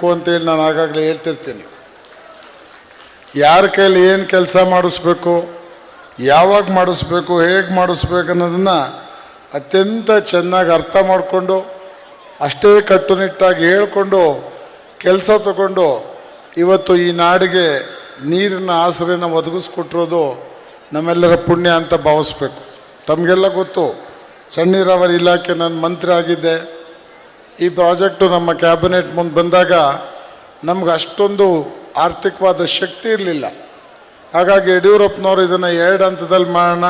ಕೊಡಬೇಕು ಅಂತೇಳಿ ನಾನು ಆಗಾಗಲೇ ಹೇಳ್ತಿರ್ತೀನಿ. ಯಾರ ಕೈಲಿ ಏನು ಕೆಲಸ ಮಾಡಿಸ್ಬೇಕು, ಯಾವಾಗ ಮಾಡಿಸ್ಬೇಕು, ಹೇಗೆ ಮಾಡಿಸ್ಬೇಕು ಅನ್ನೋದನ್ನು ಅತ್ಯಂತ ಚೆನ್ನಾಗಿ ಅರ್ಥ ಮಾಡಿಕೊಂಡು, ಅಷ್ಟೇ ಕಟ್ಟುನಿಟ್ಟಾಗಿ ಹೇಳ್ಕೊಂಡು, ಕೆಲಸ ತಗೊಂಡು ಇವತ್ತು ಈ ನಾಡಿಗೆ ನೀರಿನ ಆಸರೆನ ಒದಗಿಸ್ಕೊಟ್ಟಿರೋದು ನಮ್ಮೆಲ್ಲರ ಪುಣ್ಯ ಅಂತ ಭಾವಿಸ್ಬೇಕು. ತಮಗೆಲ್ಲ ಗೊತ್ತು ಸಣ್ಣ ನೀರಾವರಿ ಇಲಾಖೆ ನಾನು ಮಂತ್ರಿ ಆಗಿದ್ದೆ. ಈ ಪ್ರಾಜೆಕ್ಟು ನಮ್ಮ ಕ್ಯಾಬಿನೆಟ್ ಮುಂದೆ ಬಂದಾಗ ನಮ್ಗೆ ಅಷ್ಟೊಂದು ಆರ್ಥಿಕವಾದ ಶಕ್ತಿ ಇರಲಿಲ್ಲ. ಹಾಗಾಗಿ ಯಡಿಯೂರಪ್ಪನವರು ಇದನ್ನು ಎರಡು ಹಂತದಲ್ಲಿ ಮಾಡೋಣ.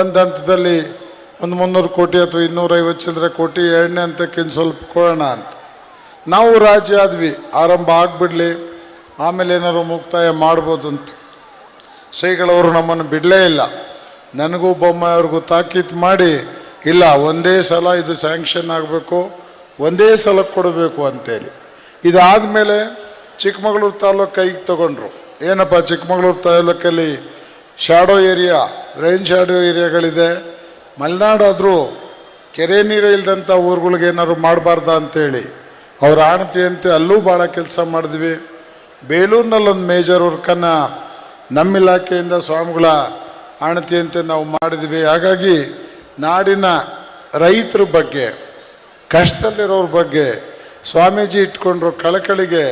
ಒಂದು ಹಂತದಲ್ಲಿ ಒಂದು ಮುನ್ನೂರು ಕೋಟಿ ಅಥವಾ ಇನ್ನೂರೈವತ್ತು ಚಿಲ್ಲರೆ ಕೋಟಿ, ಎರಡನೇ ಹಂತಕ್ಕೆ ಸ್ವಲ್ಪ ಕೊಡೋಣ ಅಂತ. ನಾವು ರಾಜ್ಯ ಆದ್ವಿ. ಆರಂಭ ಆಗಿಬಿಡಲಿ. ಆಮೇಲೆ ಏನಾದ್ರು ಮುಕ್ತಾಯ ಮಾಡ್ಬೋದು ಅಂತ. ಶ್ರೀಗಳವರು ನಮ್ಮನ್ನು ಬಿಡಲೇ ಇಲ್ಲ. ನನಗೂ ಬೊಮ್ಮಾಯಿಯವ್ರಿಗೂ ತಾಕೀತು ಮಾಡಿ. ಇಲ್ಲ, ಒಂದೇ ಸಲ ಇದು ಸ್ಯಾಂಕ್ಷನ್ ಆಗಬೇಕು. ಒಂದೇ ಸಲ ಕೊಡಬೇಕು ಅಂತೇಳಿ. ಇದಾದಮೇಲೆ ಚಿಕ್ಕಮಗಳೂರು ತಾಲೂಕು ಕೈಗೆ ತಗೊಂಡ್ರು. ಏನಪ್ಪ ಚಿಕ್ಕಮಗಳೂರು ತಾಲೂಕಲ್ಲಿ ಶ್ಯಾಡೋ ಏರಿಯಾ ರೈನ್ ಶ್ಯಾಡೋ ಏರಿಯಾಗಳಿದೆ ಮಲೆನಾಡಾದರೂ ಕೆರೆ ನೀರು ಇಲ್ಲದಂಥ ಊರುಗಳಿಗೆ ಏನಾದ್ರು ಮಾಡಬಾರ್ದ ಅಂತೇಳಿ. ಅವ್ರ ಆಣತಿಯಂತೆ ಅಲ್ಲೂ ಭಾಳ ಕೆಲಸ ಮಾಡಿದ್ವಿ. ಬೇಲೂರಿನಲ್ಲೊಂದು ಮೇಜರ್ ವರ್ಕನ್ನು ನಮ್ಮ ಇಲಾಖೆಯಿಂದ ಸ್ವಾಮಿಗಳ ಆಣತಿಯಂತೆ ನಾವು ಮಾಡಿದ್ವಿ. ಹಾಗಾಗಿ ನಾಡಿನ ರೈತರ ಬಗ್ಗೆ ಕಷ್ಟದಲ್ಲಿರೋರ ಬಗ್ಗೆ ಸ್ವಾಮೀಜಿ ಇಟ್ಕೊಂಡ್ರು ಕಳಕಳಿಗೆ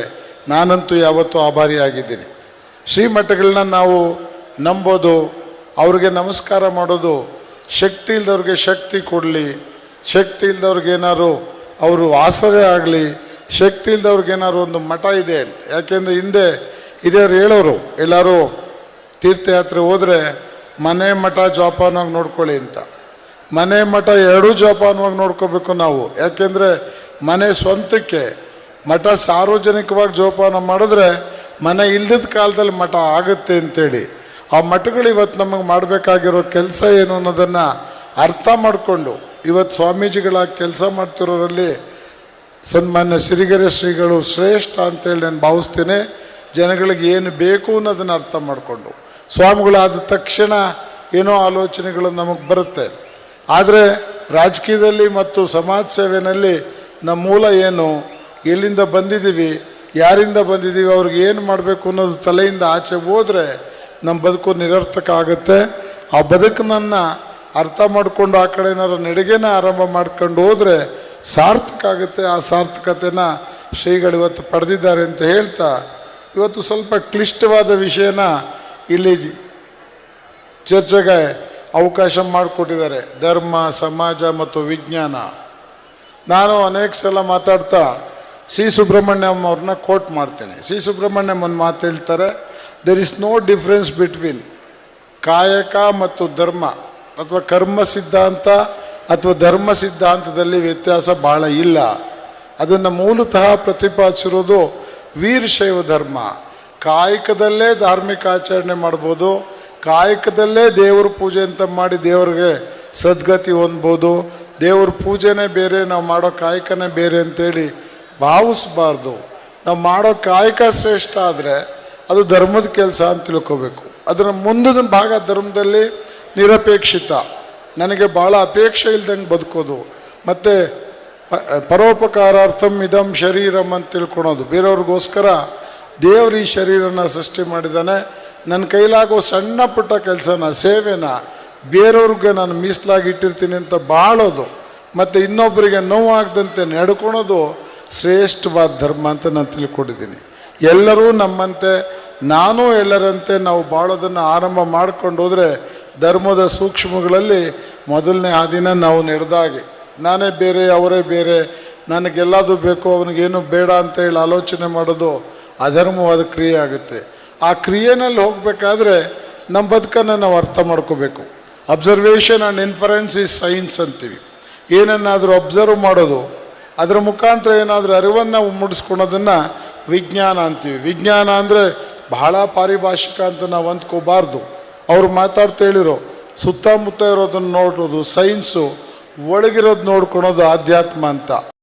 ನಾನಂತೂ ಯಾವತ್ತೂ ಆಭಾರಿಯಾಗಿದ್ದೀನಿ. ಶ್ರೀಮಠಗಳನ್ನ ನಾವು ನಂಬೋದು, ಅವ್ರಿಗೆ ನಮಸ್ಕಾರ ಮಾಡೋದು, ಶಕ್ತಿ ಇಲ್ದವ್ರಿಗೆ ಶಕ್ತಿ ಕೊಡಲಿ, ಶಕ್ತಿ ಇಲ್ದವ್ರಿಗೆ ಏನಾದ್ರು ಅವರು ಆಸರೆ ಆಗಲಿ, ಶಕ್ತಿ ಇಲ್ದವ್ರಿಗೆ ಏನಾದ್ರು ಒಂದು ಮಠ ಇದೆ ಅಂತ. ಯಾಕೆಂದರೆ ಹಿಂದೆ ಹಿರಿಯರು ಹೇಳೋರು, ಎಲ್ಲರೂ ತೀರ್ಥಯಾತ್ರೆ ಹೋದರೆ ಮನೆ ಮಠ ಜೋಪಾನವಾಗಿ ನೋಡ್ಕೊಳ್ಳಿ ಅಂತ. ಮನೆ ಮಠ ಎರಡೂ ಜೋಪಾನವಾಗಿ ನೋಡ್ಕೋಬೇಕು ನಾವು. ಯಾಕೆಂದರೆ ಮನೆ ಸ್ವಂತಕ್ಕೆ ಮಠ ಸಾರ್ವಜನಿಕವಾಗಿ ಜೋಪಾನ ಮಾಡಿದ್ರೆ ಮನೆ ಇಲ್ಲದ ಕಾಲದಲ್ಲಿ ಮಠ ಆಗುತ್ತೆ ಅಂತೇಳಿ. ಆ ಮಠಗಳು ಇವತ್ತು ನಮಗೆ ಮಾಡಬೇಕಾಗಿರೋ ಕೆಲಸ ಏನು ಅನ್ನೋದನ್ನು ಅರ್ಥ ಮಾಡಿಕೊಂಡು ಇವತ್ತು ಸ್ವಾಮೀಜಿಗಳ ಕೆಲಸ ಮಾಡ್ತಿರೋರಲ್ಲಿ ಸನ್ಮಾನ್ಯ ಸಿರಿಗೆರೆ ಶ್ರೀಗಳು ಶ್ರೇಷ್ಠ ಅಂತೇಳಿ ನಾನು ಭಾವಿಸ್ತೇನೆ. ಜನಗಳಿಗೆ ಏನು ಬೇಕು ಅನ್ನೋದನ್ನು ಅರ್ಥ ಮಾಡಿಕೊಂಡು. ಸ್ವಾಮಿಗಳಾದ ತಕ್ಷಣ ಏನೋ ಆಲೋಚನೆಗಳು ನಮಗೆ ಬರುತ್ತೆ. ಆದರೆ ರಾಜಕೀಯದಲ್ಲಿ ಮತ್ತು ಸಮಾಜ ಸೇವೆಯಲ್ಲಿ ನಮ್ಮ ಮೂಲ ಏನು? ಎಲ್ಲಿಂದ ಬಂದಿದ್ದೀವಿ? ಯಾರಿಂದ ಬಂದಿದ್ದೀವಿ? ಅವ್ರಿಗೆ ಏನು ಮಾಡಬೇಕು ಅನ್ನೋದು ತಲೆಯಿಂದ ಆಚೆ ಹೋದರೆ ನಮ್ಮ ಬದುಕು ನಿರರ್ಥಕ ಆಗುತ್ತೆ. ಆ ಬದುಕನ್ನು ಅರ್ಥ ಮಾಡಿಕೊಂಡು ಆ ಕಡೆ ಏನಾರು ನಡಿಗೆನ ಆರಂಭ ಮಾಡ್ಕೊಂಡು ಹೋದರೆ ಸಾರ್ಥಕ ಆಗುತ್ತೆ. ಆ ಸಾರ್ಥಕತೆನ ಶ್ರೀಗಳು ಇವತ್ತು ಪಡೆದಿದ್ದಾರೆ ಅಂತ ಹೇಳ್ತಾ, ಇವತ್ತು ಸ್ವಲ್ಪ ಕ್ಲಿಷ್ಟವಾದ ವಿಷಯನ ಇಲ್ಲಿ ಚರ್ಚೆಗೆ ಅವಕಾಶ ಮಾಡಿಕೊಟ್ಟಿದ್ದಾರೆ. ಧರ್ಮ, ಸಮಾಜ ಮತ್ತು ವಿಜ್ಞಾನ. ನಾನು ಅನೇಕ ಸಲ ಮಾತಾಡ್ತಾ ಸಿ. ಸುಬ್ರಹ್ಮಣ್ಯಂ ಅವ್ರನ್ನ ಕೋಟ್ ಮಾಡ್ತೇನೆ. ಸಿ. ಸುಬ್ರಹ್ಮಣ್ಯಂ ಒಂದು ಮಾತು ಹೇಳ್ತಾರೆ there is no difference between ಕಾಯಕ ಮತ್ತು ಧರ್ಮ. ಅಥವಾ ಕರ್ಮ ಸಿದ್ಧಾಂತ ಅಥವಾ ಧರ್ಮ ಸಿದ್ಧಾಂತದಲ್ಲಿ ವ್ಯತ್ಯಾಸ ಭಾಳ ಇಲ್ಲ. ಅದನ್ನು ಮೂಲತಃ ಪ್ರತಿಪಾದಿಸಿರೋದು ವೀರಶೈವ ಧರ್ಮ. ಕಾಯಕದಲ್ಲೇ ಧಾರ್ಮಿಕ ಆಚರಣೆ ಮಾಡ್ಬೋದು ಕಾಯಕದಲ್ಲೇ ದೇವ್ರ ಪೂಜೆ ಅಂತ ಮಾಡಿ ದೇವ್ರಿಗೆ ಸದ್ಗತಿ ಹೊಂದ್ಬೋದು. ದೇವ್ರ ಪೂಜೆನೇ ಬೇರೆ, ನಾವು ಮಾಡೋ ಕಾಯಕನೇ ಬೇರೆ ಅಂತೇಳಿ ಭಾವಿಸ್ಬಾರ್ದು. ನಾವು ಮಾಡೋ ಕಾಯಕ ಶ್ರೇಷ್ಠ ಆದರೆ ಅದು ಧರ್ಮದ ಕೆಲಸ ಅಂತ ತಿಳ್ಕೋಬೇಕು. ಅದರ ಮುಂದಿನ ಭಾಗ ಧರ್ಮದಲ್ಲಿ ನಿರಪೇಕ್ಷಿತ. ನನಗೆ ಭಾಳ ಅಪೇಕ್ಷೆ ಇಲ್ದಂಗೆ ಬದುಕೋದು. ಮತ್ತು ಪರೋಪಕಾರಾರ್ಥಂ ಇದಂ ಶರೀರಂ ಅಂತ ತಿಳ್ಕೊಳೋದು. ಬೇರೆಯವ್ರಿಗೋಸ್ಕರ ದೇವರು ಈ ಶರೀರನ ಸೃಷ್ಟಿ ಮಾಡಿದ್ದಾನೆ. ನನ್ನ ಕೈಲಾಗೋ ಸಣ್ಣ ಪುಟ್ಟ ಕೆಲಸನ, ಸೇವೆನ, ಬೇರೆಯವ್ರಿಗೆ ನಾನು ಮೀಸಲಾಗಿ ಇಟ್ಟಿರ್ತೀನಿ ಅಂತ ಬಾಳೋದು, ಮತ್ತು ಇನ್ನೊಬ್ಬರಿಗೆ ನೋವಾಗದಂತೆ ನಡ್ಕೊಳೋದು ಶ್ರೇಷ್ಠವಾದ ಧರ್ಮ ಅಂತ ನಾನು ತಿಳ್ಕೊಂಡಿದ್ದೀನಿ. ಎಲ್ಲರೂ ನಮ್ಮಂತೆ, ನಾನು ಎಲ್ಲರಂತೆ ನಾವು ಬಾಳೋದನ್ನು ಆರಂಭ ಮಾಡ್ಕೊಂಡು ಹೋದರೆ ಧರ್ಮದ ಸೂಕ್ಷ್ಮಗಳಲ್ಲಿ ಮೊದಲನೇ ಹಾದಿನ ನಾವು ನಡೆದಾಗೆ. ನಾನೇ ಬೇರೆ, ಅವರೇ ಬೇರೆ, ನನಗೆಲ್ಲದು ಬೇಕು, ಅವನಿಗೇನು ಬೇಡ ಅಂತ ಹೇಳಿ ಆಲೋಚನೆ ಮಾಡೋದು ಅಧರ್ಮವಾದ ಕ್ರಿಯೆ ಆಗುತ್ತೆ. ಆ ಕ್ರಿಯೆನಲ್ಲಿ ಹೋಗಬೇಕಾದ್ರೆ ನಮ್ಮ ಬದುಕನ್ನು ನಾವು ಅರ್ಥ ಮಾಡ್ಕೋಬೇಕು. Observation and inference is science ಅಂತೀವಿ. ಏನನ್ನಾದರೂ ಅಬ್ಸರ್ವ್ ಮಾಡೋದು, ಅದರ ಮುಖಾಂತರ ಏನಾದರೂ ಅರಿವನ್ನು ಮೂಡಿಸ್ಕೊಳೋದನ್ನು ವಿಜ್ಞಾನ ಅಂತೀವಿ. ವಿಜ್ಞಾನ ಅಂದರೆ ಬಹಳ ಪಾರಿಭಾಷಿಕ ಅಂತ ನಾವು ಅಂದ್ಕೋಬಾರ್ದು. ಅವ್ರು ಮಾತಾಡ್ತಾ ಹೇಳಿರೋ, ಸುತ್ತಮುತ್ತ ಇರೋದನ್ನು ನೋಡೋದು ಸೈನ್ಸು ಒಳಗಿರೋದು ನೋಡ್ಕೊಳೋದು ಆಧ್ಯಾತ್ಮ ಅಂತ.